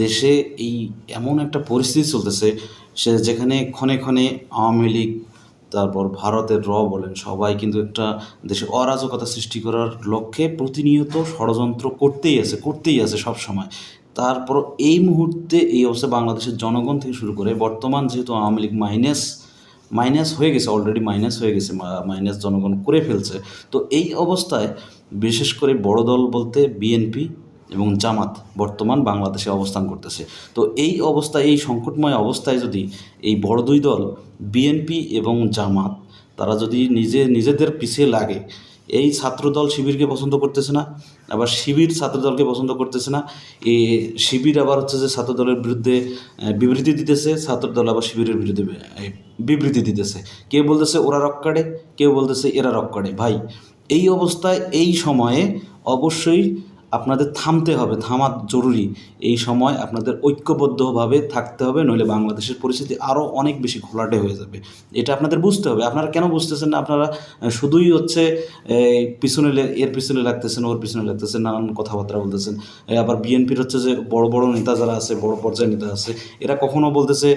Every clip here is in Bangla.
দেশে এই এমন একটা পরিস্থিতি চলতেছে, সে যেখানে ক্ষণে ক্ষণে আওয়ামী লীগ, তারপর ভারতের র বলেন, সবাই কিন্তু একটা দেশে অরাজকতা সৃষ্টি করার লক্ষ্যে প্রতিনিয়ত ষড়যন্ত্র করতেই আছে করতেই আছে সব সময়। তারপর এই মুহূর্তে এই অবস্থা বাংলাদেশের জনগণ থেকে শুরু করে বর্তমান যেহেতু আওয়ামী লীগ মাইনাস মাইনাস হয়ে গেছে অলরেডি মাইনাস হয়ে গেছে মাইনাস জনগণ করে ফেলছে। তো এই অবস্থায় বিশেষ করে বড় দল বলতে বিএনপি এবং জামাত বর্তমান বাংলাদেশে অবস্থান করতেছে। তো এই অবস্থায়, এই সংকটময় অবস্থায় যদি এই বড় দুই দল, বিএনপি এবং জামাত, তারা যদি নিজে, নিজেদের পিছিয়ে লাগে, এই ছাত্রদল শিবিরকে পছন্দ করতেছে না, আবার শিবির ছাত্রদলকে পছন্দ করতেছে না, এ শিবির আবার হচ্ছে যে ছাত্রদলের বিরুদ্ধে বিবৃতি দিতেছে ছাত্রদল আবার শিবিরের বিরুদ্ধে বিবৃতি দিতেছে। কেউ বলতেছে ওরা রক কাটে, কেউ বলতেছে এরা রক কাটে। ভাই, এই অবস্থায়, এই সময়ে অবশ্যই আপনাদের থামতে হবে, থামা জরুরি। এই সময় আপনাদের ঐক্যবদ্ধভাবে থাকতে হবে, নইলে বাংলাদেশের পরিস্থিতি আরও অনেক বেশি ঘোলাটে হয়ে যাবে। এটা আপনাদের বুঝতে হবে। আপনারা কেন বুঝতেছেন না? আপনারা শুধুই হচ্ছে পিছনে এর পিছনে লাগতেছেন, ওর পিছনে লাগতেছেন, নানান কথাবার্তা বলতেছেন। আবার বিএনপির হচ্ছে যে বড় বড় নেতা যারা আছে, বড় পর্যায়ের নেতা আছে, এরা কখনো বলতেছে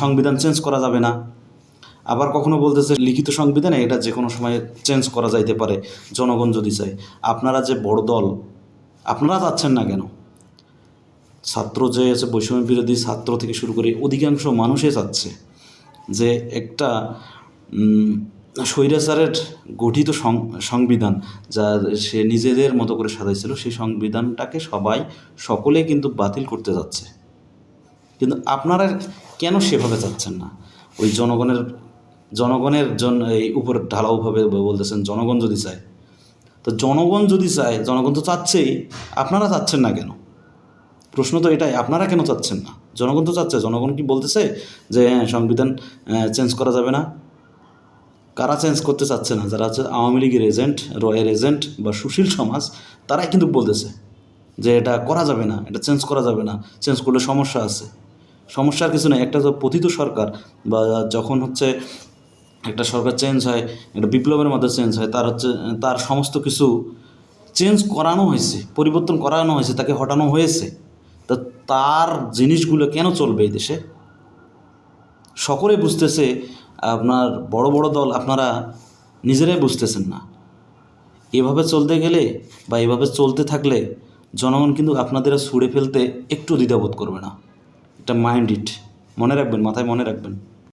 সংবিধান চেঞ্জ করা যাবে না। আবার কখনো বলতেছে, লিখিত সংবিধানে এটা যে কোনো সময় চেঞ্জ করা যাইতে পারে, জনগণ যদি চায়। আপনারা যে বড় দল আপনারা চাচ্ছেন না কেন? ছাত্র যে আছে বৈষম্য বিরোধী ছাত্র থেকে শুরু করে অধিকাংশ মানুষই চাচ্ছে যে একটা স্বৈরাচারের গঠিত সংবিধান, যা সে নিজেদের মতো করে সাজাইছিল, সেই সংবিধানটাকে সবাই, সকলে কিন্তু বাতিল করতে যাচ্ছে। কিন্তু আপনারা কেন সেভাবে চাচ্ছেন না? ওই জনগণের জনগণের জন, এই উপর ঢালাওভাবে বলতেছেন, জনগণ যদি চায়। তো জনগণ যদি চায়, জনগণ তো চাচ্ছেই, আপনারা চাচ্ছেন না কেন? প্রশ্ন তো এটাই, আপনারা কেন চাচ্ছেন না? জনগণ তো চাচ্ছে, জনগণ কি বলতেছে যে হ্যাঁ সংবিধান চেঞ্জ করা যাবে না কারা চেঞ্জ করতে চাচ্ছে না? যারা হচ্ছে আওয়ামী লীগের এজেন্ট, রয়ের এজেন্ট বা সুশীল সমাজ, তারাই কিন্তু বলতেছে যে, এটা করা যাবে না, এটা চেঞ্জ করা যাবে না, চেঞ্জ করলে সমস্যা আছে। সমস্যার কিছু নেই, একটা তো পতিত সরকার বা যখন হচ্ছে একটা সরকার চেঞ্জ হয়, একটা বিপ্লবের মধ্যে চেঞ্জ হয়, তার হচ্ছে, তার সমস্ত কিছু চেঞ্জ করানো হয়েছে, পরিবর্তন করানো হয়েছে, তাকে হটানো হয়েছে। তা তার জিনিসগুলো কেন চলবে এই দেশে? সকলে বুঝতেছে, আপনার বড় বড় দল আপনারা নিজেরাই বুঝতেছেন না। এভাবে চলতে গেলে বা এভাবে চলতে থাকলে জনগণ কিন্তু আপনাদের ছুঁড়ে ফেলতে একটু দ্বিধাবোধ করবে না। এটা মাইন্ড ইট মনে রাখবেন, মাথায় মনে রাখবেন।